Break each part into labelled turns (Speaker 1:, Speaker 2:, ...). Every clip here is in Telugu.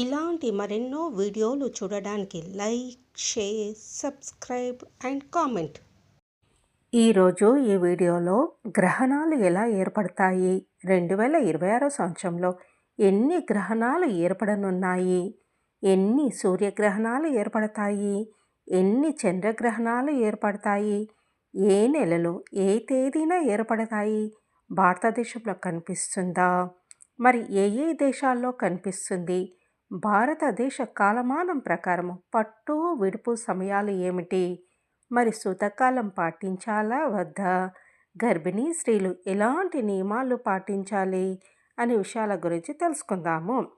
Speaker 1: ఇలాంటి మరెన్నో వీడియోలు చూడడానికి like share subscribe and comment.
Speaker 2: ఈరోజు ఈ వీడియోలో గ్రహణాలు ఎలా ఏర్పడతాయి? రెండు వేల ఇరవై ఆరో సంవత్సరంలో ఎన్ని గ్రహణాలు ఏర్పడనున్నాయి? ఎన్ని సూర్యగ్రహణాలు ఏర్పడతాయి? ఎన్ని చంద్రగ్రహణాలు ఏర్పడతాయి? ఏ నెలలో ఏ తేదీన ఏర్పడతాయి? భారతదేశంలో కనిపిస్తుందా? మరి ఏ ఏ దేశాల్లో కనిపిస్తుంది? భారతదేశ కాలమానం ప్రకారం పట్టు విడుపు సమయాలు ఏమిటి? మరి సుతకాలం పాటించాలా వద్దా? గర్భిణీ స్త్రీలు ఎలాంటి నియమాలు పాటించాలి? అనే విషయాల గురించి తెలుసుకుందాము.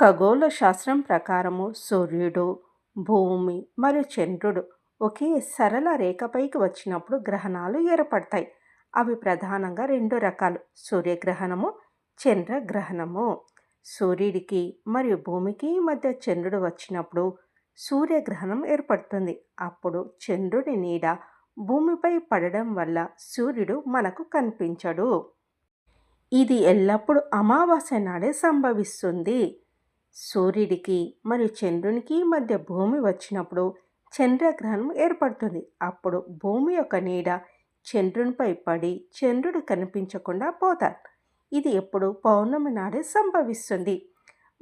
Speaker 2: ఖగోళ శాస్త్రం ప్రకారము సూర్యుడు భూమి మరియు చంద్రుడు ఒకే సరళ రేఖపైకి వచ్చినప్పుడు గ్రహణాలు ఏర్పడతాయి. అవి ప్రధానంగా రెండు రకాలు సూర్యగ్రహణము చంద్రగ్రహణము. సూర్యుడికి మరియు భూమికి మధ్య చంద్రుడు వచ్చినప్పుడు సూర్యగ్రహణం ఏర్పడుతుంది. అప్పుడు చంద్రుడి నీడ భూమిపై పడడం వల్ల సూర్యుడు మనకు కనిపించడు. ఇది ఎల్లప్పుడూ అమావాస్య నాడే సంభవిస్తుంది. సూర్యుడికి మరియు చంద్రునికి మధ్య భూమి వచ్చినప్పుడు చంద్రగ్రహణం ఏర్పడుతుంది. అప్పుడు భూమి యొక్క నీడ చంద్రునిపై పడి చంద్రుడు కనిపించకుండా పోతారు ఇది ఎప్పుడు పౌర్ణమి నాడే సంభవిస్తుంది.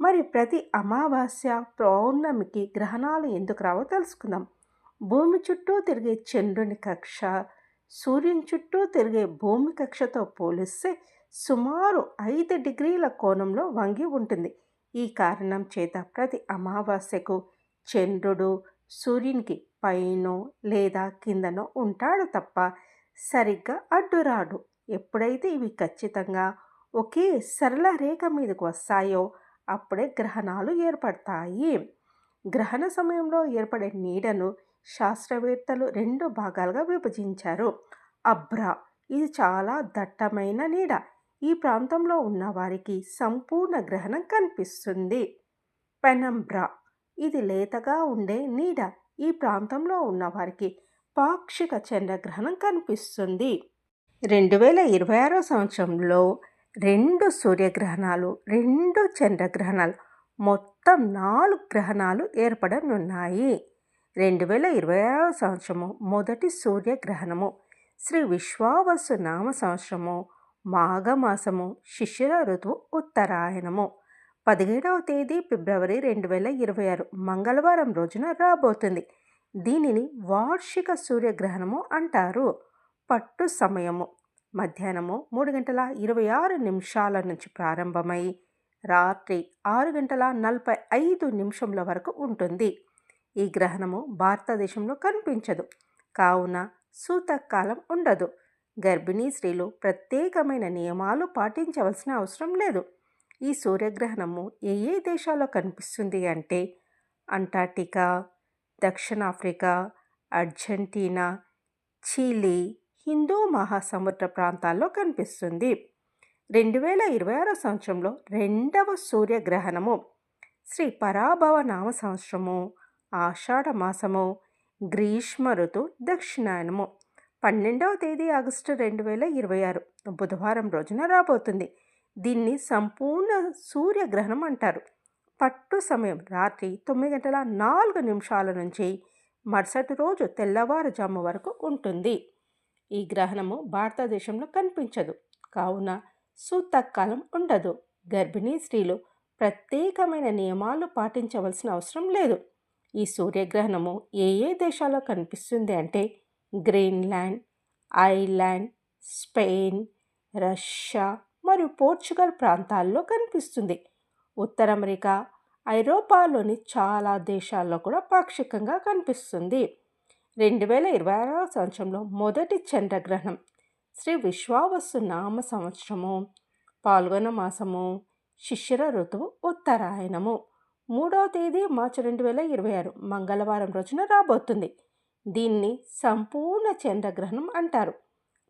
Speaker 2: మరి ప్రతి అమావాస్య పౌర్ణమికి గ్రహణాలు ఎందుకు రావో తెలుసుకుందాం. భూమి చుట్టూ తిరిగే చంద్రుని కక్ష సూర్యుని చుట్టూ తిరిగే భూమి కక్షతో పోలిస్తే సుమారు ఐదు డిగ్రీల కోణంలో వంగి ఉంటుంది. ఈ కారణం చేత ప్రతి అమావాస్యకు చంద్రుడు సూర్యునికి పైనో లేదా కిందనో ఉంటాడు తప్ప సరిగ్గా అడ్డురాడు. ఎప్పుడైతే ఇవి ఖచ్చితంగా ఒకే సరళ రేఖ మీదకు వస్తాయో అప్పుడే గ్రహణాలు ఏర్పడతాయి. గ్రహణ సమయంలో ఏర్పడే నీడను శాస్త్రవేత్తలు రెండు భాగాలుగా విభజించారు. అబ్రా ఇది చాలా దట్టమైన నీడ. ఈ ప్రాంతంలో ఉన్న వారికి సంపూర్ణ గ్రహణం కనిపిస్తుంది. పెనంబ్రా ఇది లేతగా ఉండే నీడ. ఈ ప్రాంతంలో ఉన్న వారికి పాక్షిక చంద్రగ్రహణం కనిపిస్తుంది. రెండు వేల ఇరవై ఆరో సంవత్సరంలో రెండు సూర్యగ్రహణాలు రెండు చంద్రగ్రహణాలు మొత్తం నాలుగు గ్రహణాలు ఏర్పడనున్నాయి. రెండు వేల ఇరవై ఆరవ సంవత్సరము మొదటి సూర్యగ్రహణము. శ్రీ విశ్వావసు నామ సంవత్సరము మాఘమాసము శిశిర ఋతువు ఉత్తరాయణము. పదిహేడవ తేదీ ఫిబ్రవరి రెండు వేల ఇరవై ఆరు మంగళవారం రోజున రాబోతుంది. దీనిని వార్షిక సూర్యగ్రహణము అంటారు. పట్టు సమయము మధ్యాహ్నము మూడు గంటల ఇరవై ఆరు నిమిషాల నుంచి ప్రారంభమై రాత్రి ఆరు గంటల నలభై ఐదు నిమిషంల వరకు ఉంటుంది. ఈ గ్రహణము భారతదేశంలో కనిపించదు. కావున సూతకాలం ఉండదు. గర్భిణీ స్త్రీలు ప్రత్యేకమైన నియమాలు పాటించవలసిన అవసరం లేదు. ఈ సూర్యగ్రహణము ఏ ఏ దేశాల్లో కనిపిస్తుంది అంటే అంటార్టికా దక్షిణాఫ్రికా అర్జెంటీనా చిలీ హిందూ మహాసముద్ర ప్రాంతాల్లో కనిపిస్తుంది. రెండు వేల ఇరవై ఆరో సంవత్సరంలో రెండవ సూర్యగ్రహణము శ్రీ పరాభవ నామ సంవత్సరము ఆషాఢ మాసము గ్రీష్మ ఋతు దక్షిణాయనము. పన్నెండవ తేదీ ఆగస్టు రెండు వేల ఇరవై ఆరు బుధవారం రోజున రాబోతుంది. దీన్ని సంపూర్ణ సూర్యగ్రహణం అంటారు. పట్టు సమయం రాత్రి తొమ్మిది గంటల నాలుగు నిమిషాల నుంచి మరుసటి రోజు తెల్లవారుజాము వరకు ఉంటుంది. ఈ గ్రహణము భారతదేశంలో కనిపించదు. కావున సూతకాలం ఉండదు. గర్భిణీ స్త్రీలు ప్రత్యేకమైన నియమాలు పాటించవలసిన అవసరం లేదు. ఈ సూర్యగ్రహణము ఏ ఏ దేశాల్లో కనిపిస్తుంది అంటే గ్రీన్లాండ్ ఐర్లాండ్ స్పెయిన్ రష్యా మరియు పోర్చుగల్ ప్రాంతాల్లో కనిపిస్తుంది. ఉత్తర అమెరికా ఐరోపాలోని చాలా దేశాల్లో కూడా పాక్షికంగా కనిపిస్తుంది. రెండు వేల ఇరవై ఆరవ సంవత్సరంలో మొదటి చంద్రగ్రహణం. శ్రీ విశ్వావస్సు నామ సంవత్సరము పాల్గొన మాసము శిశిర ఋతువు ఉత్తరాయణము. మూడవ తేదీ మార్చి రెండు వేల ఇరవై ఆరు మంగళవారం రోజున రాబోతుంది. దీన్ని సంపూర్ణ చంద్రగ్రహణం అంటారు.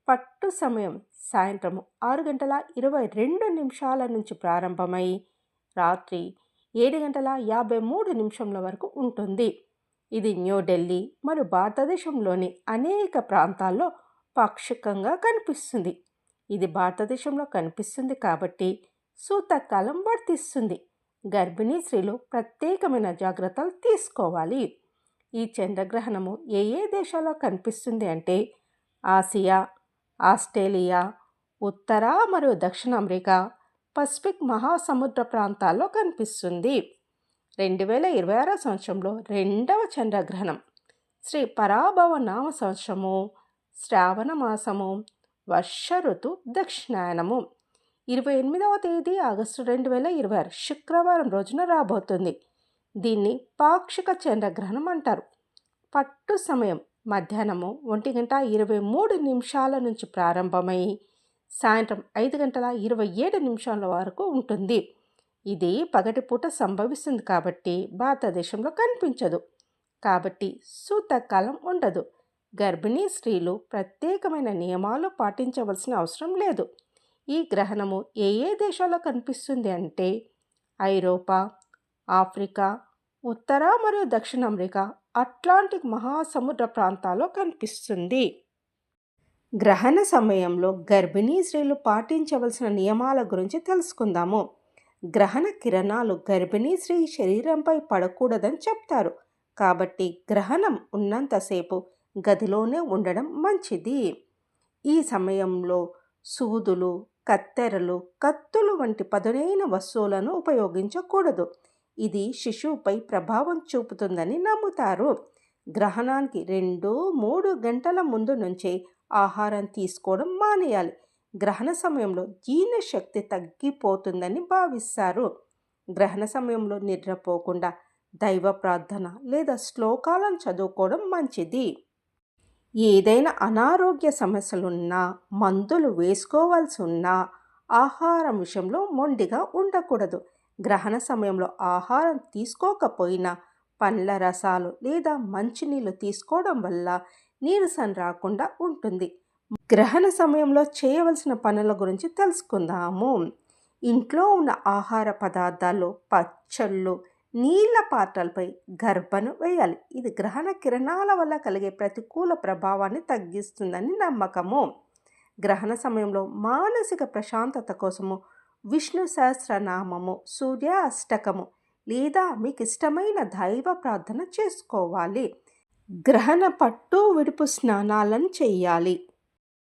Speaker 2: పట్టు సమయం సాయంత్రం ఆరు గంటల ఇరవై రెండు నిమిషాల నుంచి ప్రారంభమై రాత్రి ఏడు గంటల యాభై మూడు నిమిషంల వరకు ఉంటుంది. ఇది న్యూఢిల్లీ మరియు భారతదేశంలోని అనేక ప్రాంతాల్లో పాక్షికంగా కనిపిస్తుంది. ఇది భారతదేశంలో కనిపిస్తుంది కాబట్టి సూతకాలం వర్తిస్తుంది. గర్భిణీ స్త్రీలు ప్రత్యేకమైన జాగ్రత్తలు తీసుకోవాలి. ఈ చంద్రగ్రహణము ఏ ఏ దేశాల్లో కనిపిస్తుంది అంటే ఆసియా ఆస్ట్రేలియా ఉత్తర మరియు దక్షిణ అమెరికా పసిఫిక్ మహాసముద్ర ప్రాంతాల్లో కనిపిస్తుంది. రెండు వేల ఇరవై ఆరో సంవత్సరంలో రెండవ చంద్రగ్రహణం. శ్రీ పరాభవ నామ సంవత్సరము శ్రావణ మాసము వర్ష ఋతు దక్షిణాయనము. ఇరవై ఎనిమిదవ తేదీ ఆగస్టు రెండు వేల ఇరవై ఆరు శుక్రవారం రోజున రాబోతుంది. దీన్ని పాక్షిక చంద్రగ్రహణం అంటారు. పట్టు సమయం మధ్యాహ్నము ఒంటి గంట ఇరవై మూడు నిమిషాల నుంచి ప్రారంభమై సాయంత్రం ఐదు గంటల ఇరవై ఏడు నిమిషాల వరకు ఉంటుంది. ఇది పగటిపూట సంభవిస్తుంది కాబట్టి భారతదేశంలో కనిపించదు. కాబట్టి శూతకాలం ఉండదు. గర్భిణీ స్త్రీలు ప్రత్యేకమైన నియమాలు పాటించవలసిన అవసరం లేదు. ఈ గ్రహణము ఏ ఏ దేశాల్లో కనిపిస్తుంది అంటే ఐరోపా ఆఫ్రికా ఉత్తర మరియు దక్షిణ అమెరికా అట్లాంటిక్ మహాసముద్ర ప్రాంతాల్లో కనిపిస్తుంది. గ్రహణ సమయంలో గర్భిణీ స్త్రీలు పాటించవలసిన నియమాల గురించి తెలుసుకుందాము. గ్రహణ కిరణాలు గర్భిణీ స్త్రీ శరీరంపై పడకూడదని చెప్తారు. కాబట్టి గ్రహణం ఉన్నంతసేపు గదిలోనే ఉండడం మంచిది. ఈ సమయంలో సూదులు కత్తెరలు కత్తులు వంటి పదునైన వస్తువులను ఉపయోగించకూడదు. ఇది శిశువుపై ప్రభావం చూపుతుందని నమ్ముతారు. గ్రహణానికి రెండు మూడు గంటల ముందు నుంచే ఆహారం తీసుకోవడం మానేయాలి. గ్రహణ సమయంలో జీర్ణశక్తి తగ్గిపోతుందని భావిస్తారు. గ్రహణ సమయంలో నిద్రపోకుండా దైవ ప్రార్థన లేదా శ్లోకాలను చదువుకోవడం మంచిది. ఏదైనా అనారోగ్య సమస్యలున్నా మందులు వేసుకోవాల్సి ఉన్నా ఆహారం విషయంలో మొండిగా ఉండకూడదు. గ్రహణ సమయంలో ఆహారం తీసుకోకపోయినా పండ్ల రసాలు లేదా మంచినీళ్ళు తీసుకోవడం వల్ల నీరసం రాకుండా ఉంటుంది. గ్రహణ సమయంలో చేయవలసిన పనుల గురించి తెలుసుకుందాము. ఇంట్లో ఉన్న ఆహార పదార్థాలు పచ్చళ్ళు నీళ్ళ పాత్రలపై గర్భను వేయాలి. ఇది గ్రహణ కిరణాల వల్ల కలిగే ప్రతికూల ప్రభావాన్ని తగ్గిస్తుందని నమ్మకము. గ్రహణ సమయంలో మానసిక ప్రశాంతత కోసము విష్ణు సహస్రనామము సూర్య అష్టకము లేదా మీకు ఇష్టమైన దైవ ప్రార్థన చేసుకోవాలి. గ్రహణ పట్టు విడుపు స్నానాలను చేయాలి.